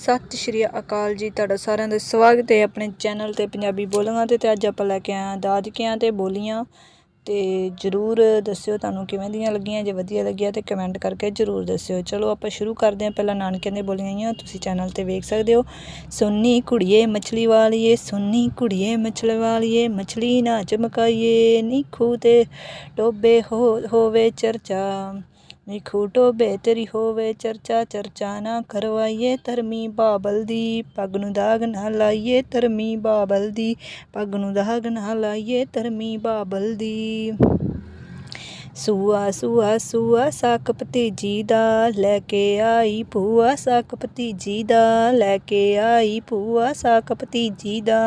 ਸਤਿ ਸ਼੍ਰੀ ਅਕਾਲ ਜੀ ਤੁਹਾਡਾ ਸਾਰਿਆਂ ਦਾ ਸਵਾਗਤ ਹੈ ਆਪਣੇ ਚੈਨਲ ਤੇ ਪੰਜਾਬੀ ਬੋਲੀਆਂ ਤੇ ਤੇ ਅੱਜ ਆਪਾਂ ਲੈ ਕੇ ਆਏ ਦਾਦਕਿਆਂ ਤੇ ਬੋਲੀਆਂ ਤੇ ਜਰੂਰ ਦੱਸਿਓ ਤੁਹਾਨੂੰ ਕਿਵੇਂ ਦੀਆਂ ਲੱਗੀਆਂ, ਜੇ ਵਧੀਆ ਲੱਗਿਆ ਤੇ ਕਮੈਂਟ ਕਰਕੇ ਜਰੂਰ ਦੱਸਿਓ। ਚਲੋ ਆਪਾਂ ਸ਼ੁਰੂ ਕਰਦੇ ਹਾਂ, ਪਹਿਲਾਂ ਨਾਨਕਿਆਂ ਦੇ ਬੋਲੀਆਂ ਆਈਆਂ, ਤੁਸੀਂ ਚੈਨਲ ਤੇ ਵੇਖ ਸਕਦੇ ਹੋ। ਸੁੰਨੀ ਕੁੜੀਏ ਮਛਲੀ ਵਾਲੀਏ, ਸੁੰਨੀ ਕੁੜੀਏ ਮਛਲੀ ਵਾਲੀਏ, ਮਛਲੀ ਨਾ ਚਮਕਾਈਏ ਨੀ ਖੂਹ ਤੇ ਟੋਬੇ ਹੋ, ਹੋਵੇ ਚਰਚਾ। ਨਿਖੂ ਟੋਬੇ ਤੇਰੀ ਹੋਵੇ, ਚਰਚਾ ਚਰਚਾ ਨਾ ਕਰਵਾਈਏ। ਧਰਮੀ ਬਾਬਲ ਦੀ ਪੱਗ ਨੂੰ ਦਾਗ ਨਾ ਲਾਈਏ। ਧਰਮੀ ਬਾਬਲ ਦੀ ਪੱਗ ਨੂੰ ਦਾਗ ਨਾ ਲਾਈਏ। ਧਰਮੀ ਬਾਬਲ ਦੀ ਸੂਆ ਸੂਆ ਸੂਆ, ਸਾਕ ਭਤੀਜੀ ਦਾ ਲੈ ਕੇ ਆਈ ਭੂਆ। ਸਾਕ ਭਤੀਜੀ ਦਾ ਲੈ ਕੇ ਆਈ ਭੂਆ। ਸਾਕ ਭਤੀਜੀ ਦਾ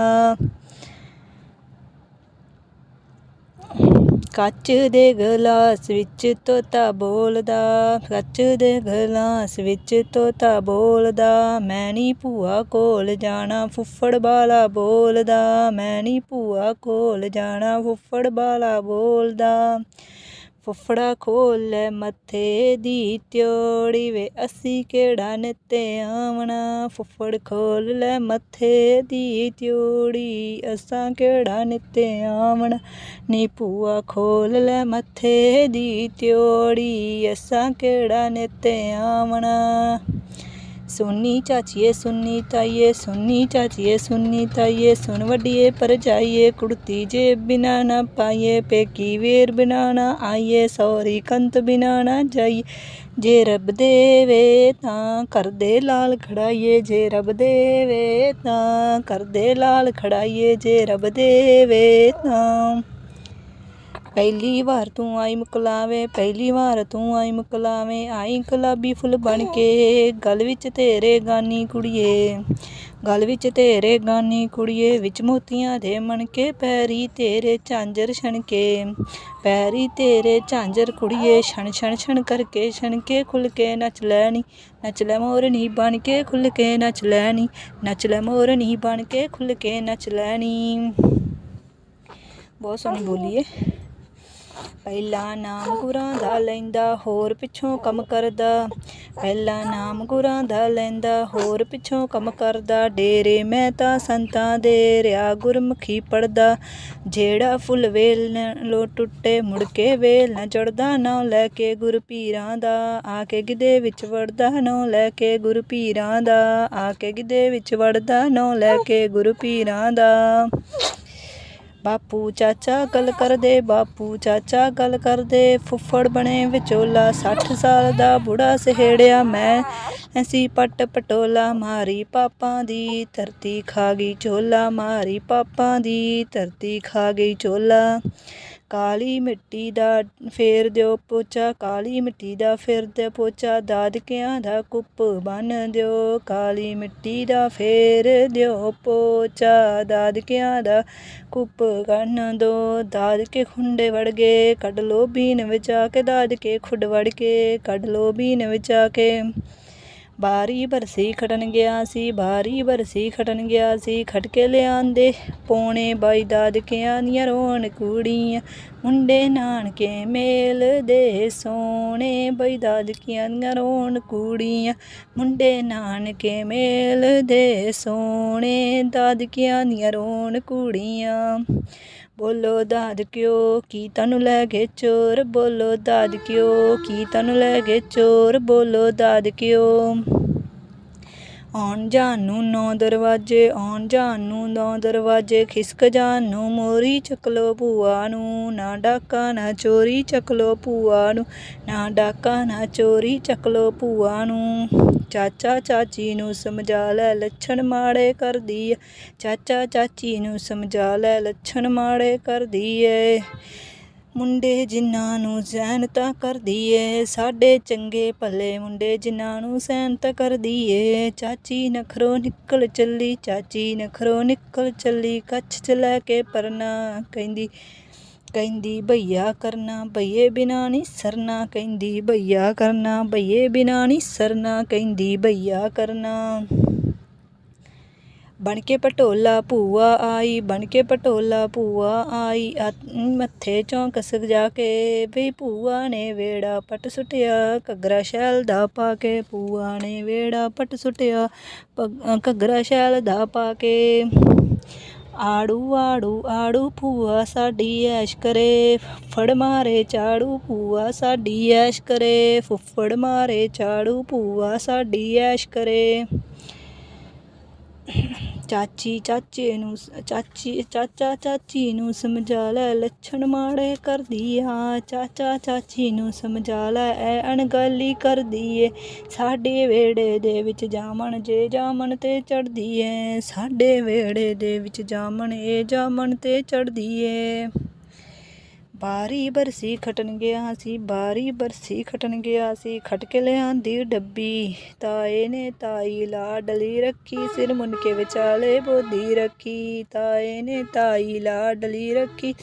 ਕੱਚ ਦੇ ਗਲਾਸ ਵਿੱਚ ਤੋਤਾ ਬੋਲਦਾ, ਕੱਚ ਦੇ ਗਲਾਸ ਵਿੱਚ ਤੋਤਾ ਬੋਲਦਾ, ਮੈਂ ਨੀ ਭੂਆ ਕੋਲ ਜਾਣਾ, ਫੁੱਫੜ ਬਾਲਾ ਬੋਲਦਾ, ਮੈਂ ਨੀ ਭੂਆ ਕੋਲ ਜਾਣਾ, ਫੁੱਫੜ ਬਾਲਾ ਬੋਲਦਾ। ਫੁੱਫੜਾ ਖੋਲ ਲੈ ਮੱਥੇ ਦੀ ਤਿਉੜੀ ਵੇ, ਅਸੀਂ ਕਿਹੜਾ ਨਿੱਤੇ ਆਵਣਾ? ਫੁੱਫੜ ਖੋਲ ਲੈ ਮੱਥੇ ਦੀ ਤਿਉੜੀ, ਅਸਾਂ ਕਿਹੜਾ ਨਿੱਤੇ ਆਵਣਾ? ਨੀ ਭੂਆ ਖੋਲ ਲੈ ਮੱਥੇ ਦੀ ਤਿਉੜੀ, ਅਸਾਂ ਕਿਹੜਾ ਨਿੱਤੇ ਆਵਣਾ? ਸੁੰਨੀ ਚਾਚੀਏ, ਸੁੰਨੀ ਤਾਈਏ, ਸੁੰਨੀ ਚਾਚੀਏ, ਸੁੰਨੀ ਤਾਈਏ, ਸੁਣ ਵੱਡੀਏ, ਪਰ ਜਾਈਏ, ਕੁੜਤੀ ਜੇਬ ਬਿਨਾ ਨਾ ਪਾਈਏ, ਪੇਕੀ ਵੇਰ ਬਿਨਾ ਨਾ ਆਈਏ, ਸੌਰੀ ਕੰਤ ਬਿਨਾ ਨਾ ਜਾਈਏ। ਜੇ ਰੱਬ ਦੇਵੇ ਤਾਂ ਕਰਦੇ ਲਾਲ ਖੜਾਈਏ, ਜੇ ਰੱਬ ਦੇਵੇ ਤਾਂ ਕਰਦੇ ਲਾਲ ਖੜਾਈਏ, ਜੇ ਰੱਬ ਦੇਵੇ ਤਾਂ ਪਹਿਲੀ ਵਾਰ ਤੂੰ ਆਈ ਮੁਕਲਾਵੇ, ਪਹਿਲੀ ਵਾਰ ਤੂੰ ਆਈ ਮੁਕਲਾਵੇਂ, ਆਈ ਗੁਲਾਬੀ ਫੁੱਲ ਬਣ ਕੇ। ਗਲ ਵਿੱਚ ਤੇਰੇ ਗਾਨੀ ਕੁੜੀਏ, ਗਲ ਵਿੱਚ ਤੇਰੇ ਗਾਨੀ ਕੁੜੀਏ, ਵਿੱਚ ਮੋਤੀਆਂ ਦੇ ਮਣਕੇ, ਪੈਰੀ ਤੇਰੇ ਝਾਂਜਰ ਛਣਕੇ। ਪੈਰੀ ਤੇਰੇ ਝਾਂਜਰ ਕੁੜੀਏ, ਛਣ ਛਣ ਛਣ ਕਰਕੇ ਛਣਕੇ ਖੁੱਲ ਕੇ ਨੱਚ ਲੈਣੀ ਨੱਚ ਲੈ ਮੋਰਨੀ ਬਣ ਕੇ ਖੁੱਲ ਕੇ ਨੱਚ ਲੈਣੀ ਨੱਚ ਲੈ ਮੋਰਨੀ ਬਣ ਕੇ ਖੁੱਲ ਕੇ ਨੱਚ ਲੈਣੀ ਬਹੁਤ ਸੋਹਣੀ ਬੋਲੀ ਏ। ਪਹਿਲਾ ਨਾਮ ਗੁਰਾਂ ਦਾ ਲੈਂਦਾ, ਹੋਰ ਪਿੱਛੋਂ ਕੰਮ ਕਰਦਾ। ਪਹਿਲਾ ਨਾਮ ਗੁਰਾਂ ਦਾ ਲੈਂਦਾ, ਹੋਰ ਪਿੱਛੋਂ ਕੰਮ ਕਰਦਾ। ਡੇਰੇ ਮੈਂ ਤਾਂ ਸੰਤਾਂ ਦੇ ਰਿਆ ਗੁਰਮੁਖੀ ਪੜਦਾ ਜਿਹੜਾ ਫੁੱਲ ਵੇਲ ਲੋ ਟੁੱਟੇ, ਮੁੜ ਕੇ ਵੇਲ ਨਾ ਚੜਦਾ ਨਾ ਲੈ ਕੇ ਗੁਰ ਪੀਰਾਂ ਦਾ ਆ ਕੇ ਗਿੱਦੇ ਵਿੱਚ ਵੜਦਾ। ਨਾ ਲੈ ਕੇ ਗੁਰ ਪੀਰਾਂ ਦਾ ਆ ਕੇ ਗਿੱਦੇ ਵਿੱਚ ਵੜਦਾ। ਨਾ ਲੈ ਕੇ ਗੁਰ ਪੀਰਾਂ ਦਾ ਬਾਪੂ ਚਾਚਾ ਗੱਲ ਕਰਦੇ, ਬਾਪੂ ਚਾਚਾ ਗੱਲ ਕਰਦੇ। ਫੁੱਫੜ ਬਣੇ ਵਿਚੋਲਾ 60 ਸਾਲ ਦਾ ਬੁੜਾ ਸਹੇੜਿਆ ਮੈਂ। ਐਸੀ ਪੱਟ ਪਟੋਲਾ ਮਾਰੀ ਪਾਪਾਂ ਦੀ, ਧਰਤੀ ਖਾ ਗਈ ਝੋਲਾ ਮਾਰੀ ਪਾਪਾਂ ਦੀ, ਧਰਤੀ ਖਾ ਗਈ ਝੋਲਾ ਕਾਲੀ ਮਿੱਟੀ ਦਾ ਫੇਰ ਦਿਓ ਪੋਚਾ, ਕਾਲੀ ਮਿੱਟੀ ਦਾ ਫੇਰ ਦਿਓ ਪੋਚਾ, ਦਾਦਕਿਆਂ ਦਾ ਕੁੱਪ ਬੰਨ ਦਿਓ, ਕਾਲੀ ਮਿੱਟੀ ਦਾ ਫੇਰ ਦਿਓ ਪੋਚਾ, ਦਾਦਕਿਆਂ ਦਾ ਕੁੱਪ ਕੰਨ ਦੋ, ਦਾਦਕੇ ਖੁੰਡੇ ਵੜ ਗਏ ਕੱਢ ਲੋ ਬੀਨ ਵਿੱਚ ਆ ਕੇ ਦਾਦਕੇ ਖੁੱਡ ਵੜ ਕੇ ਕੱਢ ਲੋ ਬੀਨ ਵਿੱਚ ਆ ਕੇ ਬਾਰੀ ਬਰਸੀ ਖਟਣ ਗਿਆ ਸੀ, ਬਾਰੀ ਬਰਸੀ ਖਟਣ ਗਿਆ ਸੀ। ਖਟ ਕੇ ਲਿਆਂਦੇ ਪੌਣੇ ਬਾਈ ਦਾਦਕਿਆਂ ਦੀਆਂ ਰੋਣ ਕੁੜੀਆਂ। ਮੁੰਡੇ ਨਾਨਕੇ ਮੇਲ ਦੇ ਸੋਹਣੇ ਬਾਈ ਦਾਦਕਿਆਂ ਦੀਆਂ ਰੋਣ ਕੁੜੀਆਂ। ਮੁੰਡੇ ਨਾਨਕੇ ਮੇਲ ਦੇ ਸੋਹਣੇ ਦਾਦਕਿਆਂ ਦੀਆਂ ਰੋਣ ਕੁੜੀਆਂ। ਬੋਲੋ ਦਾਦਕਿਓ ਕੀ ਤੈਨੂੰ ਲੈ ਗਏ ਚੋਰ? ਬੋਲੋ ਦਾਦ ਦਾਦਕਿਓ ਕੀ ਤੈਨੂੰ ਲੈ ਗਏ ਚੋਰ? ਬੋਲੋ ਦਾਦ ਦਾਦਕਿਓ ਆਉਣ ਜਾਣ ਨੂੰ ਨੌ ਦਰਵਾਜ਼ੇ, ਆਉਣ ਜਾਣ ਨੂੰ ਨੌ ਦਰਵਾਜ਼ੇ, ਖਿਸਕ ਜਾਣ ਨੂੰ ਮੋਰੀ ਚੱਕ ਲੋ ਭੂਆ ਨੂੰ, ਨਾ ਡਾਕਾ, ਨਾ ਚੋਰੀ ਚੱਕ ਲੋ ਭੂਆ ਨੂੰ, ਨਾ ਡਾਕਾ, ਨਾ ਚੋਰੀ ਚੱਕ ਲੋ ਭੂਆ ਨੂੰ। ਚਾਚਾ ਚਾਚੀ ਨੂੰ ਸਮਝਾ ਲੈ ਲੱਛਣ ਮਾੜੇ ਕਰਦੀ ਏ। ਚਾਚਾ ਚਾਚੀ ਨੂੰ ਸਮਝਾ ਲੈ ਲੱਛਣ ਮਾੜੇ ਕਰਦੀ ਏ। ਮੁੰਡੇ ਜਿਨ੍ਹਾਂ ਨੂੰ ਸਹਿਨਤਾ ਕਰਦੀ ਏ ਸਾਡੇ ਚੰਗੇ ਭਲੇ ਮੁੰਡੇ ਜਿਨ੍ਹਾਂ ਨੂੰ ਸਹਿਨਤਾ ਕਰਦੀ ਏ ਚਾਚੀ ਨਖਰੋ ਨਿਕਲ ਚੱਲੀ, ਚਾਚੀ ਨਖਰੋ ਨਿਕਲ ਚੱਲੀ, ਕੱਛ ਚ ਲੈ ਕੇ ਪਰਨਾ। ਕਹਿੰਦੀ ਕਹਿੰਦੀ ਭਈਆ ਕਰਨਾ ਭਈਏ ਬਿਨਾ ਨਹੀਂ ਸਰਨਾ। ਕਹਿੰਦੀ ਭਈਆ ਕਰਨਾ ਭਈਏ ਬਿਨਾ ਨਹੀਂ ਸਰਨਾ। ਕਹਿੰਦੀ ਭਈਆ ਕਰਨਾ। ਬਣ ਕੇ ਪਟੋਲਾ ਭੂਆ ਆਈ, ਬਣ ਕੇ ਪਟੋਲਾ ਭੂਆ ਆਈ। ਮੱਥੇ ਚੌਂਕ ਸਜਾ ਕੇ ਵੀ ਭੂਆ ਨੇ ਵੇੜਾ ਪਟ ਸੁੱਟਿਆ। ਘੱਗਰਾ ਸ਼ੈਲ ਦਾ ਪਾ ਕੇ ਭੂਆ ਨੇ ਵੇੜਾ ਪਟ ਸੁੱਟਿਆ। ਪੱਗ- ਘੱਗਰਾ ਸ਼ੈਲ ਦਾ ਪਾ ਕੇ ਆੜੂ ਆੜੂ ਆੜੂ ਭੂਆ ਸਾਡੀ ਐਸ਼ ਕਰੇ। ਫੜ ਮਾਰੇ ਝਾੜੂ ਭੂਆ ਸਾਡੀ ਐਸ਼ ਕਰੇ। ਫੁੱਫੜ ਮਾਰੇ ਝਾੜੂ ਭੂਆ ਸਾਡੀ ਐਸ਼ ਕਰੇ। ਚਾਚੀ ਚਾਚੇ ਨੂੰ ਚਾਚੀ, ਚਾਚਾ ਚਾਚੀ ਨੂੰ ਸਮਝਾ ਲੈ, ਲੱਛਣ ਮਾੜੇ ਕਰਦੀ ਆ ਚਾਚਾ ਚਾਚੀ ਨੂੰ ਸਮਝਾ ਲੈ, ਐ ਅਣਗਾਲੀ ਕਰਦੀ ਏ। ਸਾਡੇ ਵੇੜੇ ਦੇ ਵਿੱਚ ਜਾਮਣ, ਜੇ ਜਾਮਣ ਤੇ ਚੜਦੀ ਏ। ਸਾਡੇ ਵੇੜੇ ਦੇ ਵਿੱਚ ਜਾਮਣ ਏ ਜਾਮਣ ਤੇ ਚੜਦੀ ਏ। ਬਾਰੀ ਬਰਸੀ ਖਟਣ ਗਿਆ ਸੀ, ਬਾਰੀ ਬਰਸੀ ਖਟਣ ਗਿਆ ਸੀ ਖਟ ਕੇ ਲਿਆਂਦੀ ਡੱਬੀ। ਤਾਏ ਨੇ ਤਾਈ ਲਾਡਲੀ ਰੱਖੀ, ਸਿਰ ਮੁੰਨ ਕੇ ਵਿਚਾਲੇ ਬੋਦੀ ਰੱਖੀ। ਤਾਏ ਨੇ ਤਾਈ ਲਾਡਲੀ ਰੱਖੀ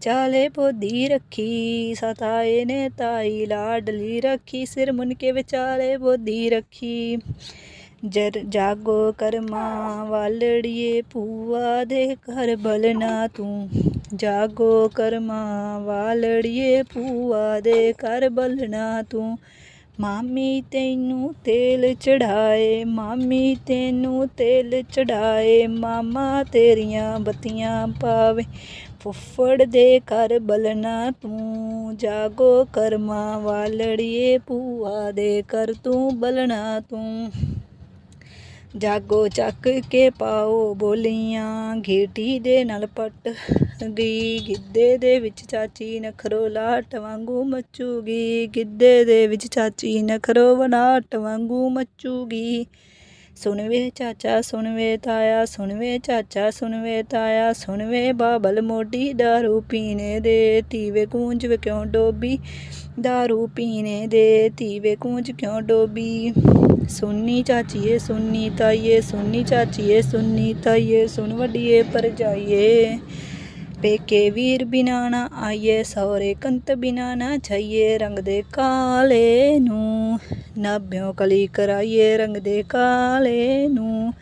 ਚਾਲੇ ਬੋਦੀ ਰੱਖੀ। ਸਤਾਏ ਨੇ ਤਾਈ ਲਾਡਲੀ ਰੱਖੀ, ਸਿਰ ਮੁੰਨ ਕੇ ਵਿਚਾਲੇ ਬੋਦੀ ਰੱਖੀ। ਜਰ ਜਾਗੋ ਕਰਮਾ, ਵਾਲੜੀਏ ਪੂਆ ਦੇ ਘਰ ਬਲਨਾ ਤੂੰ। ਜਾਗੋ ਕਰਮਾ ਵਾਲੜੀਏ ਪੂਆ ਦੇ ਘਰ ਬਲਣਾ ਤੂੰ। ਮਾਮੀ ਤੈਨੂੰ ਤੇਲ ਚੜਾਏ, ਮਾਮੀ ਤੈਨੂੰ ਤੇਲ ਚੜਾਏ, ਮਾਮਾ ਤੇਰੀਆਂ ਬੱਤੀਆਂ ਪਾਵੇ। ਫੁੱਫੜ ਦੇ ਘਰ ਬਲਣਾ ਤੂੰ, ਜਾਗੋ ਕਰਮਾ ਵਾਲੜੀਏ ਪੂਆ ਦੇ ਘਰ ਤੂੰ ਬਲਣਾ ਤੂੰ। ਜਾਗੋ ਚੱਕ ਕੇ ਪਾਓ ਬੋਲੀਆਂ, ਘੇਟੀ ਦੇ ਨਾਲ ਪੱਟ ਗਈ, ਗਿੱਧੇ ਦੇ ਵਿੱਚ ਚਾਚੀ ਨਖਰੋ ਲਾਟ ਵਾਂਗੂ ਮੱਚੂਗੀ, ਗਿੱਧੇ ਦੇ ਵਿੱਚ ਚਾਚੀ ਨਖਰੋ ਵਨਾਟ ਵਾਂਗੂ ਮੱਚੂਗੀ। ਸੁਣਵੇ ਚਾਚਾ, ਸੁਣਵੇ ਤਾਇਆ, ਸੁਣਵੇ ਚਾਚਾ, ਸੁਣਵੇ ਤਾਇਆ, ਸੁਣਵੇ ਬਾਬਲ ਮੋਢੀ, ਦਾਰੂ ਪੀਣੇ ਦੇ ਤੀਵੇ ਕੂੰਜ ਕਿਉਂ ਡੋਬੀ? ਦਾਰੂ ਪੀਣੇ ਦੇ ਤੀਵੇ ਕੂੰਜ ਕਿਉਂ ਡੋਬੀ? ਸੁੰਨੀ ਚਾਚੀਏ, ਸੁੰਨੀ ਤਾਈਏ, ਸੁੰਨੀ ਚਾਚੀਏ, ਸੁੰਨੀ ਤਾਈਏ, ਸੁਣ ਵੱਡੀਏ ਪਰ ਜਾਈਏ। ਪੇਕੇ ਵੀਰ ਬਿਨਾ ਨਾ ਆਈਏ, ਸਹੁਰੇ ਕੰਤ ਬਿਨਾ ਨਾ ਜਾਈਏ। ਰੰਗ ਦੇ ਕਾਲੇ ਨੂੰ ਨਾਭਿਓ ਕਲੀ ਕਰਾਈਏ, ਰੰਗ ਦੇ ਕਾਲੇ ਨੂੰ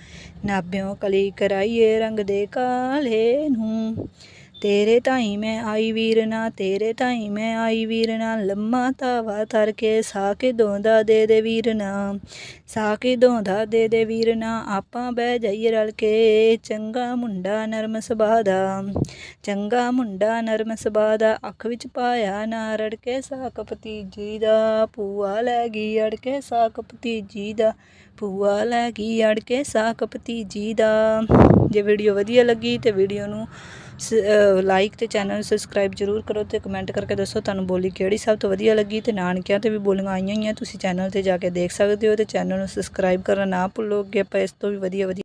ਨਾਭਿਓ ਕਲੀ ਕਰਾਈਏ, ਰੰਗ ਦੇ ਕਾਲੇ ਨੂੰ ਤੇਰੇ ਤਾਈ ਮੈਂ ਆਈ ਵੀਰ ਨਾ ਤੇਰੇ ਤਾਈ ਮੈਂ ਆਈ ਵੀਰ ਨਾ ਲੰਮਾ ਤਾਵਾ ਤਰ ਕੇ ਸਾਕੇ ਦੋਂਦਾ ਦੇ ਦੇ ਵੀਰਨਾ ਸਾਕੇ ਦੋਂਦਾ ਦੇ ਦੇ ਵੀਰ ਨਾ ਆਪਾਂ ਬਹਿ ਜਾਈਏ ਰਲ ਕੇ। ਚੰਗਾ ਮੁੰਡਾ ਨਰਮ ਸੁਭਾਅ ਦਾ। ਚੰਗਾ ਮੁੰਡਾ ਨਰਮ ਸੁਭਾਅ ਦਾ। ਅੱਖ ਵਿੱਚ ਪਾਇਆ ਨਾ ਰੜਕੇ ਸਾਕ ਭਤੀਜੀ ਦਾ। ਭੂਆ ਲੈ ਗਈ ਅੜਕੇ ਸਾਕ ਭਤੀਜੀ ਦਾ। ਭੂਆ ਲੈ ਗਈ ਅੜਕੇ ਸਾਕ ਭਤੀਜੀ ਦਾ। ਜੇ ਵੀਡੀਓ ਵਧੀਆ ਲੱਗੀ ਤੇ ਵੀਡੀਓ ਨੂੰ ਲਾਈਕ ਤੇ ਚੈਨਲ ਨੂੰ ਸਬਸਕ੍ਰਾਈਬ ਜਰੂਰ ਕਰੋ ਤੇ ਕਮੈਂਟ ਕਰਕੇ ਦੱਸੋ ਤੁਹਾਨੂੰ ਬੋਲੀ ਕਿਹੜੀ ਸਭ ਤੋਂ ਵਧੀਆ ਲੱਗੀ ਤੇ ਨਾਨਕਿਆਂ ਤੇ ਵੀ ਬੋਲੀਆਂ ਆਈਆਂ ਹੋਈਆਂ, ਤੁਸੀਂ ਚੈਨਲ ਤੇ ਜਾ ਕੇ ਦੇਖ ਸਕਦੇ ਹੋ ਤੇ ਚੈਨਲ ਨੂੰ ਸਬਸਕ੍ਰਾਈਬ ਕਰਨਾ ਨਾ ਭੁੱਲੋ, ਅੱਗੇ ਆਪਾਂ ਇਸ ਤੋਂ ਵੀ ਵਧੀਆ ਵਧੀਆ